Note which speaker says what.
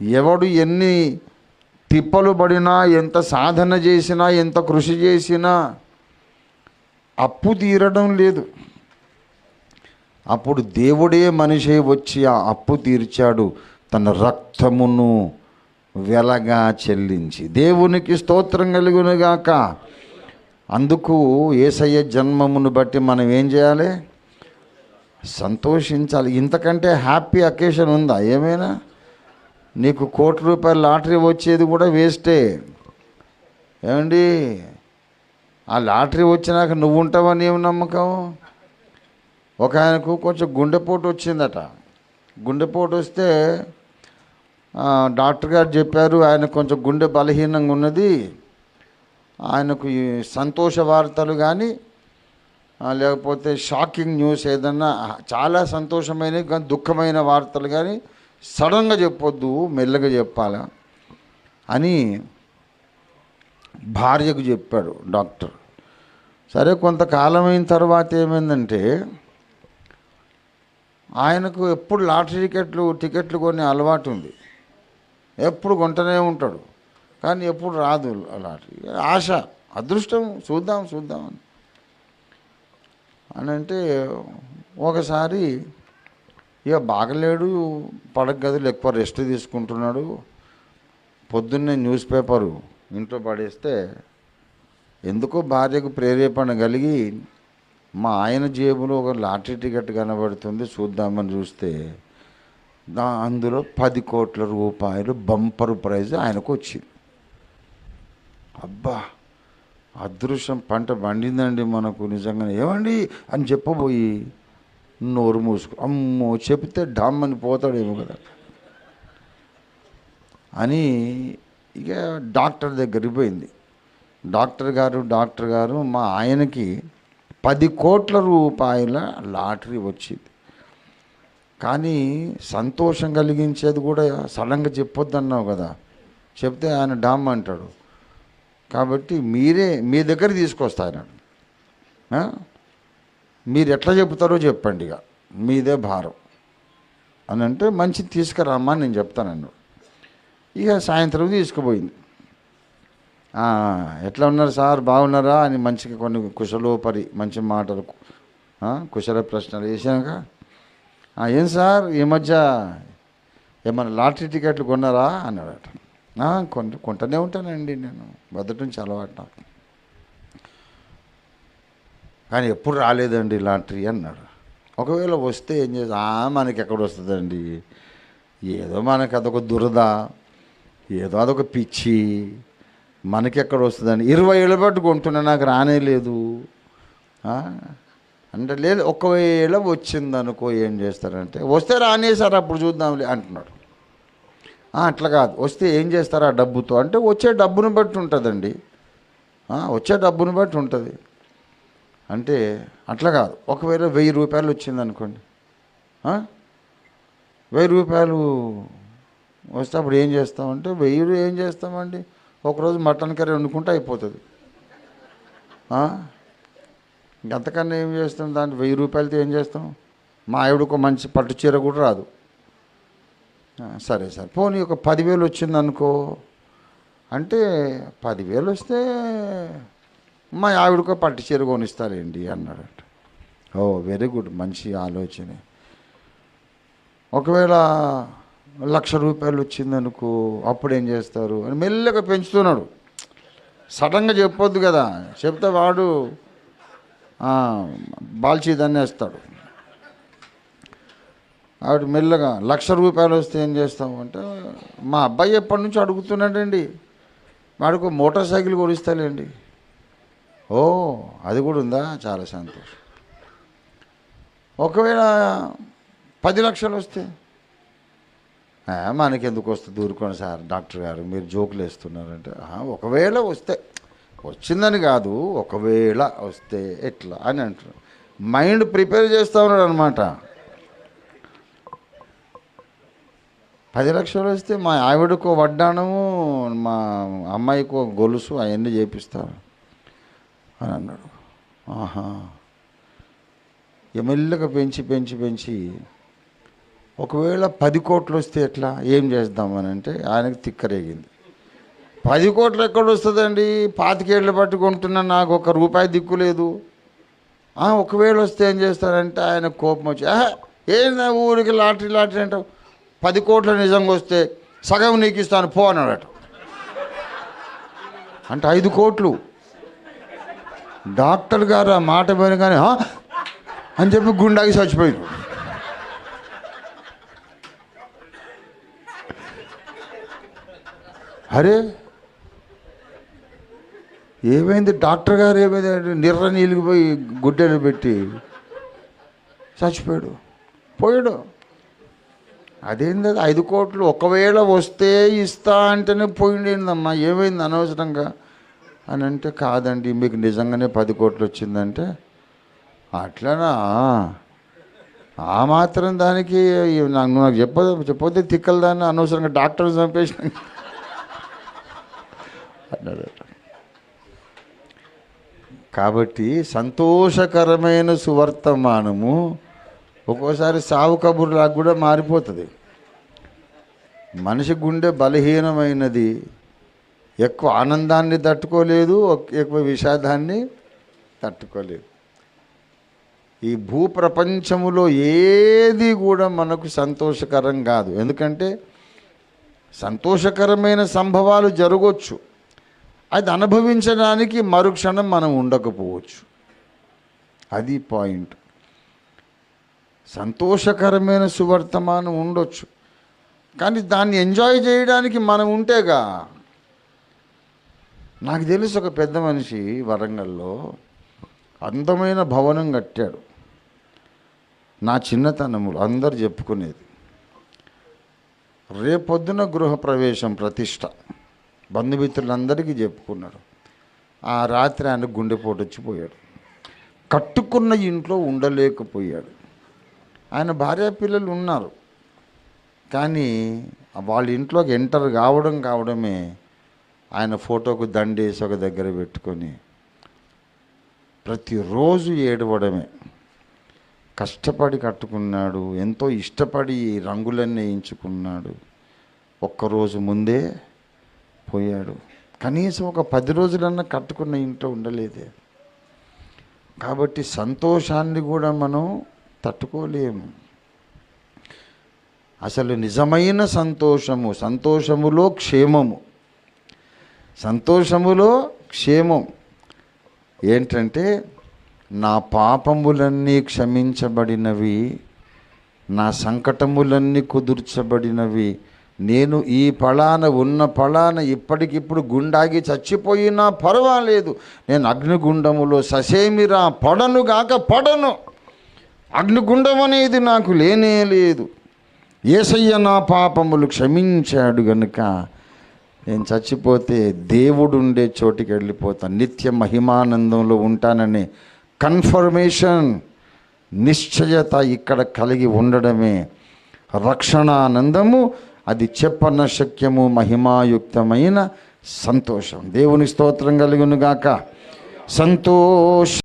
Speaker 1: ఎవడు ఎన్ని తిప్పలు పడినా ఎంత సాధన చేసినా ఎంత కృషి చేసినా అప్పు తీరడం లేదు. అప్పుడు దేవుడే మనిషి వచ్చి ఆ అప్పు తీర్చాడు. తన రక్తమును వెలగా చెల్లించి. దేవునికి స్తోత్రం కలుగునుగాక. అందుకు ఏసయ్య జన్మమును బట్టి మనం ఏం చేయాలి? సంతోషించాలి. ఇంతకంటే హ్యాపీ అకేషన్ ఉందా? ఏమైనా? నీకు కోటి రూపాయల లాటరీ వచ్చేది కూడా వేస్టే. ఏమండి? ఆ లాటరీ వచ్చినాక నువ్వు ఉంటావని ఏం నమ్మకం? ఒక ఆయనకు కొంచెం గుండెపోటు వచ్చిందట. గుండెపోటు వస్తే డాక్టర్ గారు చెప్పారు ఆయన కొంచెం గుండె బలహీనంగా ఉన్నది. ఆయనకు ఈ సంతోష వార్తలు కానీ లేకపోతే షాకింగ్ న్యూస్ ఏదన్నా చాలా సంతోషమైన కానీ దుఃఖమైన వార్తలు కానీ సడన్గా చెప్పొద్దు మెల్లగా చెప్పాలా అని భార్యకు చెప్పాడు డాక్టర్. సరే కొంతకాలం అయిన తర్వాత ఏమైందంటే ఆయనకు ఎప్పుడు లాటరీ టికెట్లు టికెట్లు కొనే అలవాటు ఉంది. ఎప్పుడు కొంటనే ఉంటాడు. కానీ ఎప్పుడు రాదు లాటరీ. ఆశ అదృష్టం చూద్దాం చూద్దాం అని. అని అంటే ఒకసారి ఇక బాగలేడు పడక గదిలో ఎక్కువ రెస్ట్ తీసుకుంటున్నాడు. పొద్దున్నే న్యూస్ పేపరు ఇంట్లో పడేస్తే ఎందుకో భార్యకు ప్రేరేపణ కలిగి మా ఆయన జేబులో ఒక లాటరీ టికెట్ కనబడుతుంది చూద్దామని చూస్తే దా అందులో పది కోట్ల రూపాయలు బంపర్ ప్రైజ్ ఆయనకు వచ్చింది. అబ్బా! అదృశ్యం పంట పండిందండి మనకు నిజంగా ఏమండి అని చెప్పబోయి నోరు మూసుకో. అమ్మో చెప్తే డామ్ అని పోతాడేమో కదా. అని ఇక డాక్టర్ దగ్గరికి పోయింది. డాక్టర్ గారు డాక్టర్ గారు మా ఆయనకి పది కోట్ల రూపాయల లాటరీ వచ్చింది. కానీ సంతోషం కలిగించేది కూడా సడన్గా చెప్పొద్దన్నావు కదా. చెప్తే ఆయన డామ్ అంటాడు. కాబట్టి మీరే మీ దగ్గర తీసుకొస్తా ఆయన మీరు ఎట్లా చెప్తారో చెప్పండి ఇక. మీదే భారం. అని అంటే మంచిది తీసుకురామ్మా నేను చెప్తానన్ను ఇక సాయంత్రం తీసుకుపోయింది. ఎట్లా ఉన్నారు సార్? బాగున్నారా? అని మంచిగా కొన్ని కుశలోపరి మంచి మాటలు కుశల ప్రశ్నలు వేసాక ఏం సార్? ఈ మధ్య ఏమన్నా లాటరీ టికెట్లు కొన్నారా? అన్నాడట. "ఆ, కొంట కొంటనే ఉంటానండి నేను. మొదటి నుంచి అలవాటు నాకు కానీ ఎప్పుడు రాలేదండి లాటరీ అన్నాడు. ఒకవేళ వస్తే ఏం చేస్తా మనకి ఎక్కడ వస్తుందండి? ఏదో మనకి అదొక దురద ఏదో అదొక పిచ్చి మనకి ఎక్కడ వస్తుందండి? ఇరవై ఏళ్ళ పాటు కొంటున్నా నాకు రానే లేదు. అంటే లేదు ఒకవేళ వచ్చింది అనుకో ఏం చేస్తారంటే వస్తే రానేసారు అప్పుడు చూద్దాంలే అంటున్నాడు. అట్లా కాదు. వస్తే ఏం చేస్తారు ఆ డబ్బుతో? అంటే వచ్చే డబ్బును బట్టి ఉంటుందండి. వచ్చే డబ్బును బట్టి ఉంటుంది. అంటే అట్లా కాదు. ఒకవేళ వెయ్యి రూపాయలు వచ్చిందనుకోండి. వెయ్యి రూపాయలు వస్తే అప్పుడు ఏం చేస్తామంటే వెయ్యి ఏం చేస్తామండి? ఒకరోజు మటన్ కర్రీ వండుకుంటే అయిపోతుంది. ఎంతకన్నా ఏం చేస్తాం? దాంట్లో వెయ్యి రూపాయలతో ఏం చేస్తాం? మా ఆవిడకు మంచి పట్టు చీర కూడా రాదు. సరే సరే. పోనీ ఒక పదివేలు వచ్చిందనుకో అంటే పదివేలు వస్తే మా ఆవిడకో పట్టు చీర కొనిస్తారండి అన్నాడట. ఓ వెరీ గుడ్ మంచి ఆలోచనే. ఒకవేళ లక్ష రూపాయలు వచ్చిందనుకో అప్పుడు ఏం చేస్తారు? అని మెల్లగా పెంచుతున్నాడు. సడన్గా చెప్పొద్దు కదా. చెప్తే వాడు బాల్చీ దన్నేస్తాడు ఆవిడ మెల్లగా లక్ష రూపాయలు వస్తే ఏం చేస్తాము అంటే మా అబ్బాయి ఎప్పటి నుంచి అడుగుతున్నాడండి. వాడికి మోటార్ సైకిల్ కొనిస్తాలేండి. అది కూడా ఉందా? చాలా సంతోషం. ఒకవేళ పది లక్షలు వస్తే? మనకెందుకు వస్తుంది ఊరుకోండి సార్ డాక్టర్ గారు మీరు జోకులు వేస్తున్నారంటే. ఒకవేళ వస్తే వచ్చిందని కాదు ఒకవేళ వస్తే ఎట్లా అని అంటున్నారు. మైండ్ ప్రిపేర్ చేస్తూ ఉన్నాడు అనమాట పది లక్షలు వస్తే మా ఆవిడకు వడ్డాణము మా అమ్మాయికు గొలుసు అవన్నీ చేపిస్తారు. అని అన్నాడు. ఆహా. ఇక పెంచి పెంచి పెంచి ఒకవేళ పది కోట్లు వస్తే ఎట్లా? ఏం చేద్దామని అంటే ఆయనకు తిక్కరేగింది. పది కోట్లు ఎక్కడ వస్తుందండి? పాతికేళ్ళు పట్టి నాకు ఒక రూపాయి దిక్కు లేదు. ఒకవేళ వస్తే ఏం చేస్తారంటే ఆయన కోపం వచ్చి "ఆహా, ఏందా ఊరికి లాటరీ లాటరీ అంటావు పది కోట్లు నిజంగా వస్తే సగం నీకు ఇస్తాను పో అన్నాడట. అంటే ఐదు కోట్లు. డాక్టర్ గారు ఆ మాట పోయిన కానీ అని చెప్పి గుండాకి చచ్చిపోయారు అరే ఏమైంది? డాక్టర్ గారు ఏమైంది? అంటే నిర్ర నీలిగిపోయి పోయి గుడ్డలు పెట్టి చచ్చిపోయాడు. పోయాడు. అదేంది? ఐదు కోట్లు ఒకవేళ వస్తే ఇస్తా అంటేనే పోయిండేందమ్మా. ఏమైంది అనవసరంగా? అని అంటే కాదండి మీకు నిజంగానే పది కోట్లు వచ్చిందంటే. అట్లనా? ఆ మాత్రం దానికి నాకు నాకు చెప్పదు చెప్పొద్దే తిక్కలు దాన్ని అనవసరంగా డాక్టర్ చంపేసిన అన్నాడు. కాబట్టి సంతోషకరమైన సువర్తమానము ఒక్కోసారి సావు కబుర్లాగా కూడా మారిపోతుంది. మనిషి గుండె బలహీనమైనది. ఎక్కువ ఆనందాన్ని తట్టుకోలేదు ఒక్- ఎక్కువ విషాదాన్ని తట్టుకోలేదు. ఈ భూప్రపంచములో ఏది కూడా మనకు సంతోషకరం కాదు. ఎందుకంటే సంతోషకరమైన సంభవాలు జరగవచ్చు అది అనుభవించడానికి మరుక్షణం మనం ఉండకపోవచ్చు. అది పాయింట్. సంతోషకరమైన సువర్తమానం ఉండొచ్చు. కానీ దాన్ని ఎంజాయ్ చేయడానికి మనం ఉంటేగా నాకు తెలుసు ఒక పెద్ద మనిషి వరంగల్లో అందమైన భవనం కట్టాడు. నా చిన్నతనములు అందరు చెప్పుకునేది. రేపొద్దున గృహప్రవేశం ప్రతిష్ట. బంధుమిత్రులందరికీ చెప్పుకున్నాడు. ఆ రాత్రి ఆయన గుండెపోటు వచ్చిపోయాడు కట్టుకున్న ఇంట్లో ఉండలేకపోయాడు. ఆయన భార్య పిల్లలు ఉన్నారు. కానీ వాళ్ళ ఇంట్లోకి ఎంటర్ కావడం కావడమే ఆయన ఫోటోకు దండేసి ఒక దగ్గర పెట్టుకొని ప్రతిరోజు ఏడవడమే. కష్టపడి కట్టుకున్నాడు ఎంతో ఇష్టపడి రంగులన్నీ వేయించుకున్నాడు. ఒక్కరోజు ముందే పోయాడు. కనీసం ఒక పది రోజులన్నా కట్టుకున్న ఇంట్లో ఉండలేదే. కాబట్టి సంతోషాన్ని కూడా మనం తట్టుకోలేము. అసలు నిజమైన సంతోషము సంతోషములో క్షేమము. సంతోషములో క్షేమం. ఏంటంటే నా పాపములన్నీ క్షమించబడినవి నా సంకటములన్నీ కుదుర్చబడినవి నేను ఈ ఫలాన ఉన్న ఫలాన ఇప్పటికిప్పుడు గుండాగి చచ్చిపోయినా పర్వాలేదు. నేను అగ్నిగుండములో ససేమిరా పడను గాక పడను. అగ్నిగుండం అనేది నాకు లేనే లేదు. ఏసయ్య నా పాపములు క్షమించాడు గనుక నేను చచ్చిపోతే దేవుడు ఉండే చోటికి వెళ్ళిపోతాను నిత్య మహిమానందంలో ఉంటానని కన్ఫర్మేషన్ నిశ్చయత ఇక్కడ కలిగి ఉండడమే రక్షణానందము. అది చెప్పన శక్యము మహిమాయుక్తమైన సంతోషం. దేవుని స్తోత్రం కలుగునుగాక సంతోష